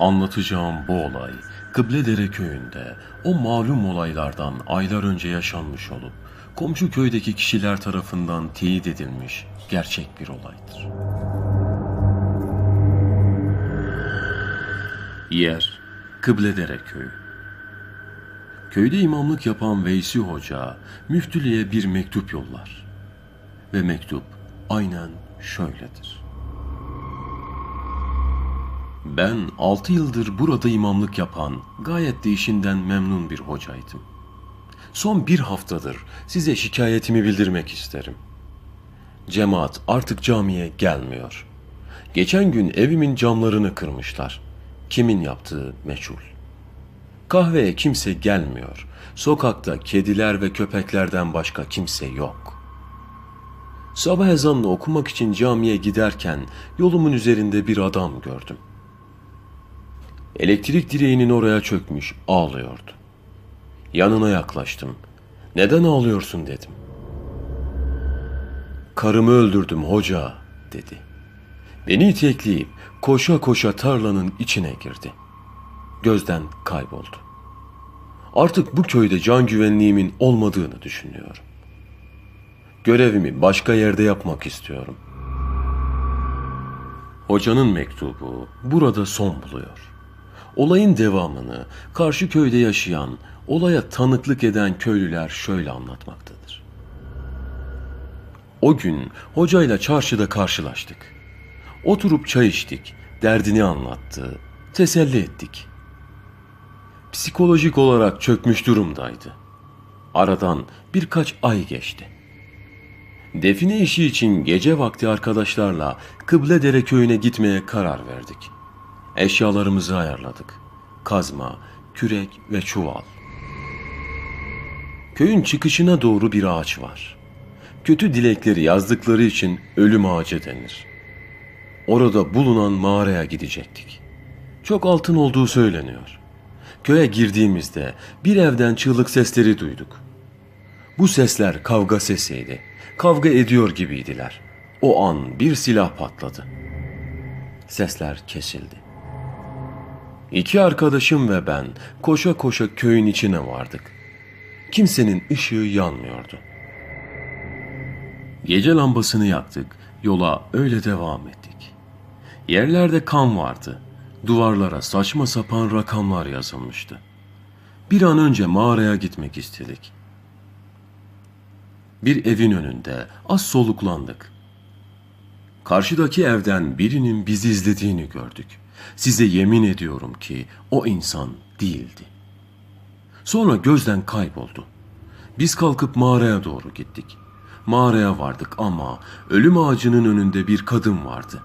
Anlatacağım bu olay Kıbledere köyünde o malum olaylardan aylar önce yaşanmış olup komşu köydeki kişiler tarafından teyit edilmiş gerçek bir olaydır. Yer Kıbledere köyü. Köyde imamlık yapan Veysi Hoca müftülüğe bir mektup yollar. Ve mektup aynen şöyledir. Ben 6 yıldır burada imamlık yapan, gayet de işinden memnun bir hocaydım. Son bir haftadır size şikayetimi bildirmek isterim. Cemaat artık camiye gelmiyor. Geçen gün evimin camlarını kırmışlar. Kimin yaptığı meçhul. Kahveye kimse gelmiyor. Sokakta kediler ve köpeklerden başka kimse yok. Sabah ezanını okumak için camiye giderken yolumun üzerinde bir adam gördüm. Elektrik direğinin oraya çökmüş ağlıyordu. Yanına yaklaştım. Neden ağlıyorsun dedim. Karımı öldürdüm hoca dedi. Beni itekleyip koşa koşa tarlanın içine girdi. Gözden kayboldu. Artık bu köyde can güvenliğimin olmadığını düşünüyorum. Görevimi başka yerde yapmak istiyorum. Hocanın mektubu burada son buluyor. Olayın devamını karşı köyde yaşayan, olaya tanıklık eden köylüler şöyle anlatmaktadır. O gün hocayla çarşıda karşılaştık. Oturup çay içtik, derdini anlattı, teselli ettik. Psikolojik olarak çökmüş durumdaydı. Aradan birkaç ay geçti. Define işi için gece vakti arkadaşlarla Kıbledere köyüne gitmeye karar verdik. Eşyalarımızı ayarladık. Kazma, kürek ve çuval. Köyün çıkışına doğru bir ağaç var. Kötü dilekleri yazdıkları için ölüm ağacı denir. Orada bulunan mağaraya gidecektik. Çok altın olduğu söyleniyor. Köye girdiğimizde bir evden çığlık sesleri duyduk. Bu sesler kavga sesiydi. Kavga ediyor gibiydiler. O an bir silah patladı. Sesler kesildi. İki arkadaşım ve ben koşa koşa köyün içine vardık. Kimsenin ışığı yanmıyordu. Gece lambasını yaktık, yola öyle devam ettik. Yerlerde kan vardı. Duvarlara saçma sapan rakamlar yazılmıştı. Bir an önce mağaraya gitmek istedik. Bir evin önünde az soluklandık. Karşıdaki evden birinin bizi izlediğini gördük. Size yemin ediyorum ki o insan değildi. Sonra gözden kayboldu. Biz kalkıp mağaraya doğru gittik. Mağaraya vardık ama ölüm ağacının önünde bir kadın vardı.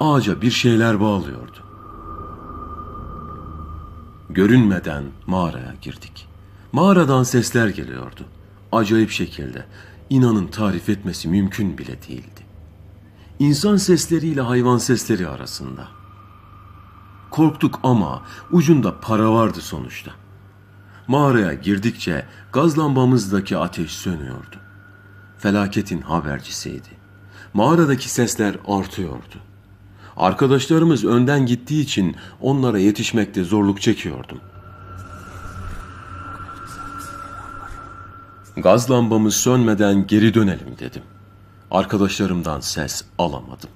Ağaca bir şeyler bağlıyordu. Görünmeden mağaraya girdik. Mağaradan sesler geliyordu. Acayip şekilde. İnanın tarif etmesi mümkün bile değildi. İnsan sesleriyle hayvan sesleri arasında. Korktuk ama ucunda para vardı sonuçta. Mağaraya girdikçe gaz lambamızdaki ateş sönüyordu. Felaketin habercisiydi. Mağaradaki sesler artıyordu. Arkadaşlarımız önden gittiği için onlara yetişmekte zorluk çekiyordum. Gaz lambamız sönmeden geri dönelim dedim. Arkadaşlarımdan ses alamadım.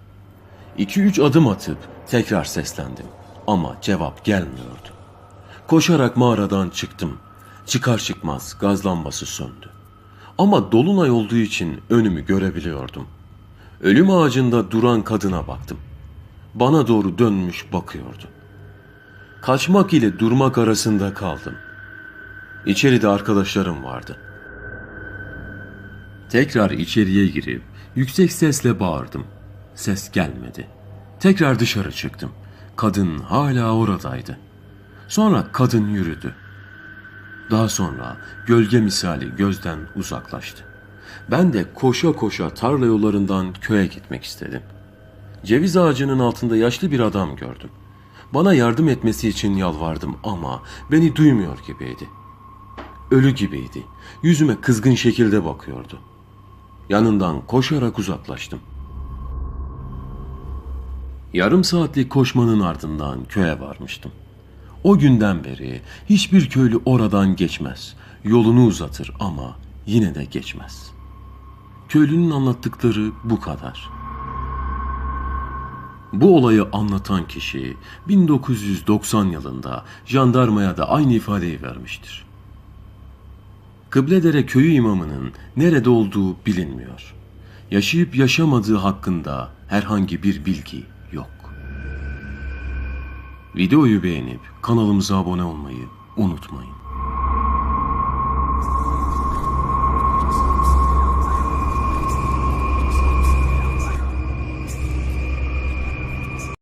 İki üç adım atıp tekrar seslendim ama cevap gelmiyordu. Koşarak mağaradan çıktım. Çıkar çıkmaz gaz lambası söndü. Ama dolunay olduğu için önümü görebiliyordum. Ölüm ağacında duran kadına baktım. Bana doğru dönmüş bakıyordu. Kaçmak ile durmak arasında kaldım. İçeride arkadaşlarım vardı. Tekrar içeriye girip yüksek sesle bağırdım. Ses gelmedi. Tekrar dışarı çıktım. Kadın hala oradaydı. Sonra kadın yürüdü. Daha sonra gölge misali gözden uzaklaştı. Ben de koşa koşa tarla yollarından köye gitmek istedim. Ceviz ağacının altında yaşlı bir adam gördüm. Bana yardım etmesi için yalvardım ama beni duymuyor gibiydi. Ölü gibiydi. Yüzüme kızgın şekilde bakıyordu. Yanından koşarak uzaklaştım. Yarım saatlik koşmanın ardından köye varmıştım. O günden beri hiçbir köylü oradan geçmez. Yolunu uzatır ama yine de geçmez. Köylünün anlattıkları bu kadar. Bu olayı anlatan kişi 1990 yılında jandarmaya da aynı ifadeyi vermiştir. Kıbledere köyü imamının nerede olduğu bilinmiyor. Yaşayıp yaşamadığı hakkında herhangi bir bilgi. Videoyu beğenip kanalımıza abone olmayı unutmayın.